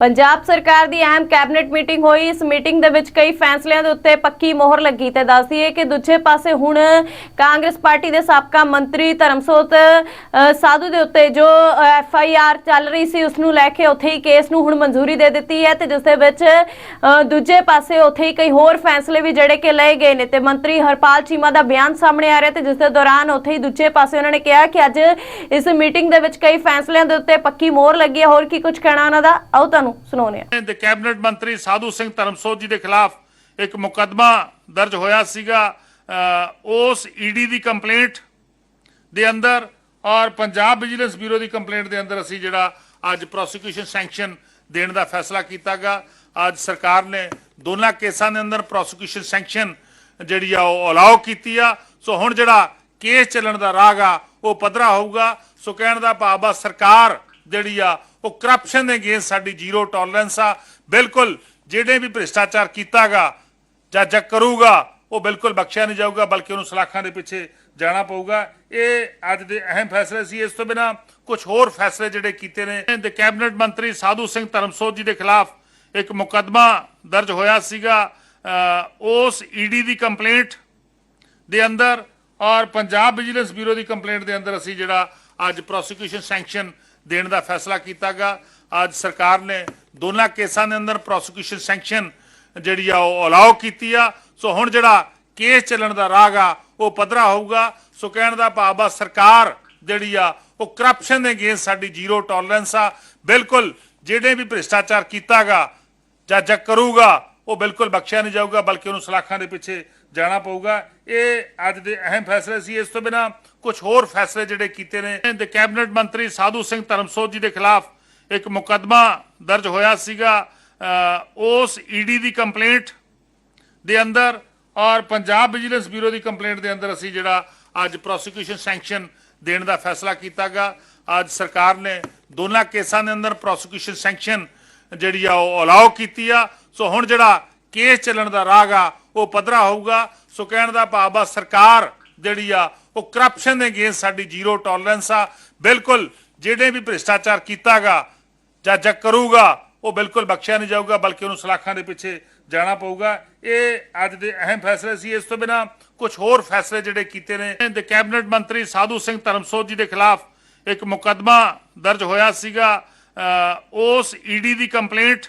ਪੰਜਾਬ ਸਰਕਾਰ ਦੀ ਅਹਿਮ cabinet meeting ਹੋਈ। ਇਸ ਮੀਟਿੰਗ ਦੇ ਵਿੱਚ ਕਈ ਫੈਸਲਿਆਂ ਦੇ ਉੱਤੇ ਪੱਕੀ ਮੋਹਰ ਲੱਗੀ ਤੇ ਦੱਸਦੀ ਹੈ ਕਿ ਦੂਜੇ ਪਾਸੇ ਹੁਣ ਕਾਂਗਰਸ ਪਾਰਟੀ ਦੇ ਸਾਬਕਾ ਮੰਤਰੀ ਧਰਮਸੋਤ ਸਾਧੂ ਦੇ ਉੱਤੇ ਜੋ ਐਫ ਆਈ ਆਰ ਚੱਲ ਰਹੀ ਸੀ, ਉਸ ਨੂੰ ਲੈ ਕੇ ਉੱਥੇ ਹੀ ਕੇਸ ਨੂੰ ਹੁਣ ਮਨਜ਼ੂਰੀ ਦੇ ਦਿੱਤੀ ਹੈ ਤੇ ਜਿਸ ਦੇ ਵਿੱਚ ਦੂਜੇ ਪਾਸੇ ਉੱਥੇ ਹੀ ਕਈ ਹੋਰ ਫੈਸਲੇ ਵੀ ਜਿਹੜੇ ਕਿ ਲਏ ਗਏ ਨੇ ਤੇ ਮੰਤਰੀ ਹਰਪਾਲ ਚੀਮਾ ਦਾ ਬਿਆਨ ਸਾਹਮਣੇ ਆ ਰਿਹਾ ਤੇ ਜਿਸ ਦੇ ਦੌਰਾਨ ਉੱਥੇ ਹੀ ਦੂਜੇ ਪਾਸੇ ਉਹਨਾਂ ਨੇ ਕਿਹਾ ਕਿ ਅੱਜ ਇਸ ਮੀਟਿੰਗ ਦੇ ਵਿੱਚ ਕਈ ਫੈਸਲਿਆਂ ਦੇ ਉੱਤੇ ਪੱਕੀ ਮੋਹਰ ਲੱਗੀ ਹੈ। ਹੋਰ ਕੀ ਕੁਝ ਕਹਿਣਾ ਉਹਨਾਂ ਦਾ? ਆਓ ਤੁਹਾਨੂੰ ਸੁਣਾਉਂਦੇ ਹਾਂ। ਦੇ ਕੈਬਨਿਟ ਮੰਤਰੀ ਸਾਧੂ ਸਿੰਘ ਧਰਮਸੋਤ ਜੀ ਦੇ ਖਿਲਾਫ ਇੱਕ ਮੁਕੱਦਮਾ ਦਰਜ ਹੋਇਆ ਸੀਗਾ। ਅ, ਉਸ ਈਡੀ ਦੀ ਕੰਪਲੇਂਟ ਦੇ ਅੰਦਰ ਔਰ ਪੰਜਾਬ ਵਿਜੀਲੈਂਸ ਬਿਊਰੋ ਦੀ ਕੰਪਲੇਂਟ ਦੇ ਅੰਦਰ ਅਸੀਂ ਜਿਹੜਾ ਅੱਜ ਪ੍ਰੋਸੀਕਿਊਸ਼ਨ ਸੈਂਕਸ਼ਨ ਦੇਣ ਦਾ ਫੈਸਲਾ ਕੀਤਾਗਾ। ਅੱਜ ਸਰਕਾਰ ਨੇ ਦੋਨਾਂ ਕੇਸਾਂ ਦੇ ਅੰਦਰ ਪ੍ਰੋਸੀਕਿਊਸ਼ਨ ਸੈਂਕਸ਼ਨ ਜਿਹੜੀ ਆ ਉਹ ਅਲਾਉ ਕੀਤੀ ਆ। ਸੋ ਹੁਣ ਜਿਹੜਾ ਕੇਸ ਚੱਲਣ ਦਾ ਰਾਹ ਆ ਉਹ ਪੱਧਰਾ ਹੋਊਗਾ। ਸੋ ਕਹਿਣ ਦਾ ਭਾਵ ਆ ਸਰਕਾਰ ਜਿਹੜੀ ਆ ਉਹ ਕਰਪਸ਼ਨ ਦੇ ਅਗੇਂਸਟ ਸਾਡੀ ਜ਼ੀਰੋ ਟੋਲਰੈਂਸ ਆ। ਬਿਲਕੁਲ ਜਿਹੜੇ ਵੀ ਭ੍ਰਿਸ਼ਟਾਚਾਰ ਕੀਤਾਗਾ ਜਾਂ ਜੱਜ ਕਰੂਗਾ ਉਹ ਬਿਲਕੁਲ ਬਖਸ਼ਿਆ ਨਹੀਂ ਜਾਊਗਾ ਬਲਕਿ ਉਹਨੂੰ ਸਲਾਖਾਂ ਦੇ ਪਿੱਛੇ ਜਾਣਾ ਪਊਗਾ। ਇਹ ਅੱਜ ਦੇ ਅਹਿਮ ਫੈਸਲੇ ਸੀ। ਇਸ ਤੋਂ ਬਿਨਾ ਕੁਝ ਹੋਰ ਫੈਸਲੇ ਜਿਹੜੇ ਕੀਤੇ ਨੇ ਦੇ ਕੈਬਨਿਟ ਮੰਤਰੀ ਸਾਧੂ ਸਿੰਘ ਧਰਮਸੋਤ ਜੀ ਦੇ ਖਿਲਾਫ ਇੱਕ ਮੁਕੱਦਮਾ ਦਰਜ ਹੋਇਆ ਸੀਗਾ। ਅ, ਉਸ ਈਡੀ ਦੀ ਕੰਪਲੇਂਟ ਦੇ ਅੰਦਰ ਔਰ ਪੰਜਾਬ ਵਿਜੀਲੈਂਸ ਬਿਊਰੋ ਦੀ ਕੰਪਲੇਂਟ ਦੇ ਅੰਦਰ ਅਸੀਂ ਜਿਹੜਾ ਅੱਜ ਪ੍ਰੋਸੀਕਿਊਸ਼ਨ ਸੈਂਕਸ਼ਨ ਦੇਣ ਦਾ ਫੈਸਲਾ ਕੀਤਾ ਕੀਤਾਗਾ। ਅੱਜ ਸਰਕਾਰ ਨੇ ਦੋਨਾਂ ਕੇਸਾਂ ਦੇ ਅੰਦਰ ਪ੍ਰੋਸੀਕਿਊਸ਼ਨ ਸੈਂਕਸ਼ਨ ਜਿਹੜੀ ਆ ਉਹ ਅਲਾਉ ਕੀਤੀ ਆ। ਸੋ ਹੁਣ ਜਿਹੜਾ ਕੇਸ ਚੱਲਣ ਦਾ ਰਾਹ ਆ, ਉਹ ਪੱਧਰਾ ਹੋਊਗਾ। ਸੋ ਕਹਿਣ ਦਾ ਭਾਵ ਆ, ਸਰਕਾਰ ਜਿਹੜੀ ਆ, ਉਹ ਕਰਪਸ਼ਨ ਦੇ ਅਗੇਂਸਟ ਸਾਡੀ ਜ਼ੀਰੋ ਟੋਲਰੈਂਸ ਆ। ਬਿਲਕੁਲ, ਜਿਹੜੇ ਵੀ ਭ੍ਰਿਸ਼ਟਾਚਾਰ ਕੀਤਾਗਾ ਜਾਂ ਜੱਜ ਕਰੂਗਾ ਉਹ ਬਿਲਕੁਲ ਬਖਸ਼ਿਆ ਨਹੀਂ ਜਾਊਗਾ ਬਲਕਿ ਉਹਨੂੰ ਸਲਾਖਾਂ ਦੇ ਪਿੱਛੇ ਜਾਣਾ ਪਊਗਾ। ਇਹ ਅੱਜ ਦੇ ਅਹਿਮ ਫੈਸਲੇ ਸੀ। ਇਸ ਤੋਂ ਬਿਨਾ ਕੁਝ ਹੋਰ ਫੈਸਲੇ ਜਿਹੜੇ ਕੀਤੇ ਨੇ ਦੇ ਕੈਬਨਿਟ ਮੰਤਰੀ ਸਾਧੂ ਸਿੰਘ ਧਰਮਸੋਤ ਜੀ ਦੇ ਖਿਲਾਫ ਇੱਕ ਮੁਕੱਦਮਾ ਦਰਜ ਹੋਇਆ ਸੀਗਾ। ਅ, ਉਸ ਈਡੀ ਦੀ ਕੰਪਲੇਂਟ ਦੇ ਅੰਦਰ ਔਰ ਪੰਜਾਬ ਵਿਜੀਲੈਂਸ ਬਿਊਰੋ ਦੀ ਕੰਪਲੇਂਟ ਦੇ ਅੰਦਰ ਅਸੀਂ ਜਿਹੜਾ ਅੱਜ ਪ੍ਰੋਸੀਕਿਊਸ਼ਨ ਸੈਂਕਸ਼ਨ ਦੇਣ ਦਾ ਫੈਸਲਾ ਕੀਤਾਗਾ। ਅੱਜ ਸਰਕਾਰ ਨੇ ਦੋਨਾਂ ਕੇਸਾਂ ਦੇ ਅੰਦਰ ਪ੍ਰੋਸੀਕਿਊਸ਼ਨ ਸੈਂਕਸ਼ਨ ਜਿਹੜੀ ਆ ਉਹ ਅਲਾਉ ਕੀਤੀ ਆ। ਸੋ ਹੁਣ ਜਿਹੜਾ ਕੇਸ ਚੱਲਣ ਦਾ ਰਾਹ ਆ, ਉਹ ਪੱਧਰਾ ਹੋਊਗਾ। ਸੋ ਕਹਿਣ ਦਾ ਭਾਵ ਆ, ਸਰਕਾਰ ਜਿਹੜੀ ਆ, ਉਹ ਕਰਪਸ਼ਨ ਦੇ ਅਗੇਂਸਟ ਸਾਡੀ ਜ਼ੀਰੋ ਟੋਲਰੈਂਸ ਆ। ਬਿਲਕੁਲ ਜਿਹੜੇ ਵੀ ਭ੍ਰਿਸ਼ਟਾਚਾਰ ਕੀਤਾਗਾ ਜਾਂ ਜੱਜ ਕਰੂਗਾ, ਉਹ ਬਿਲਕੁਲ ਬਖਸ਼ਿਆ ਨਹੀਂ ਜਾਊਗਾ, ਬਲਕਿ ਉਹਨੂੰ ਸਲਾਖਾਂ ਦੇ ਪਿੱਛੇ ਜਾਣਾ ਪਊਗਾ। ਇਹ ਅੱਜ ਦੇ ਅਹਿਮ ਫੈਸਲੇ ਸੀ। ਇਸ ਤੋਂ ਬਿਨਾ ਕੁਝ ਹੋਰ ਫੈਸਲੇ ਜਿਹੜੇ ਕੀਤੇ ਨੇ ਦੇ ਕੈਬਨਿਟ ਮੰਤਰੀ ਸਾਧੂ ਸਿੰਘ ਧਰਮਸੋਤ ਜੀ ਦੇ ਖਿਲਾਫ ਇੱਕ ਮੁਕੱਦਮਾ ਦਰਜ ਹੋਇਆ ਸੀਗਾ। ਉਸ ਈਡੀ ਦੀ ਕੰਪਲੇਂਟ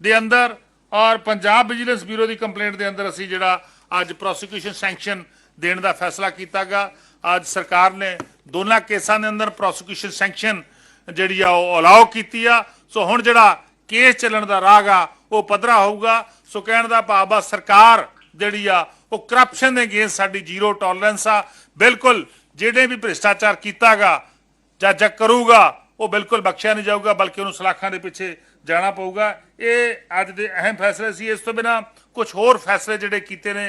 ਦੇ ਅੰਦਰ ਔਰ ਪੰਜਾਬ ਵਿਜੀਲੈਂਸ ਬਿਊਰੋ ਦੀ ਕੰਪਲੇਂਟ ਦੇ ਅੰਦਰ ਅਸੀਂ ਜਿਹੜਾ ਅੱਜ ਪ੍ਰੋਸੀਕਿਊਸ਼ਨ ਸੈਂਕਸ਼ਨ ਦੇਣ ਦਾ ਫੈਸਲਾ ਕੀਤਾਗਾ। ਅੱਜ ਸਰਕਾਰ ਨੇ ਦੋਨਾਂ ਕੇਸਾਂ ਦੇ ਅੰਦਰ ਪ੍ਰੋਸੀਕਿਊਸ਼ਨ ਸੈਂਕਸ਼ਨ ਜਿਹੜੀ ਆ ਉਹ ਅਲਾਉ ਕੀਤੀ ਆ। ਸੋ ਹੁਣ ਜਿਹੜਾ ਕੇਸ ਚੱਲਣ ਦਾ ਰਾਹ ਆ, ਉਹ ਪੱਧਰਾ ਹੋਊਗਾ। ਸੋ ਕਹਿਣ ਦਾ ਭਾਵ ਆ, ਸਰਕਾਰ ਜਿਹੜੀ ਆ, ਉਹ ਕਰਪਸ਼ਨ ਦੇ ਅਗੇਂਸਟ ਸਾਡੀ ਜ਼ੀਰੋ ਟੋਲਰੈਂਸ ਆ। ਬਿਲਕੁਲ, ਜਿਹੜੇ ਵੀ ਭ੍ਰਿਸ਼ਟਾਚਾਰ ਕੀਤਾਗਾ, ਜਾਂ ਜੱਜ ਕਰੂਗਾ ਉਹ ਬਿਲਕੁਲ ਬਖਸ਼ਿਆ ਨਹੀਂ ਜਾਊਗਾ, ਬਲਕਿ ਉਹਨੂੰ ਸਲਾਖਾਂ ਦੇ ਪਿੱਛੇ ਜਾਣਾ ਪਊਗਾ। ਇਹ ਅੱਜ ਦੇ ਅਹਿਮ ਫੈਸਲੇ ਸੀ। ਇਸ ਤੋਂ ਬਿਨਾ ਕੁਝ ਹੋਰ ਫੈਸਲੇ ਜਿਹੜੇ ਕੀਤੇ ਨੇ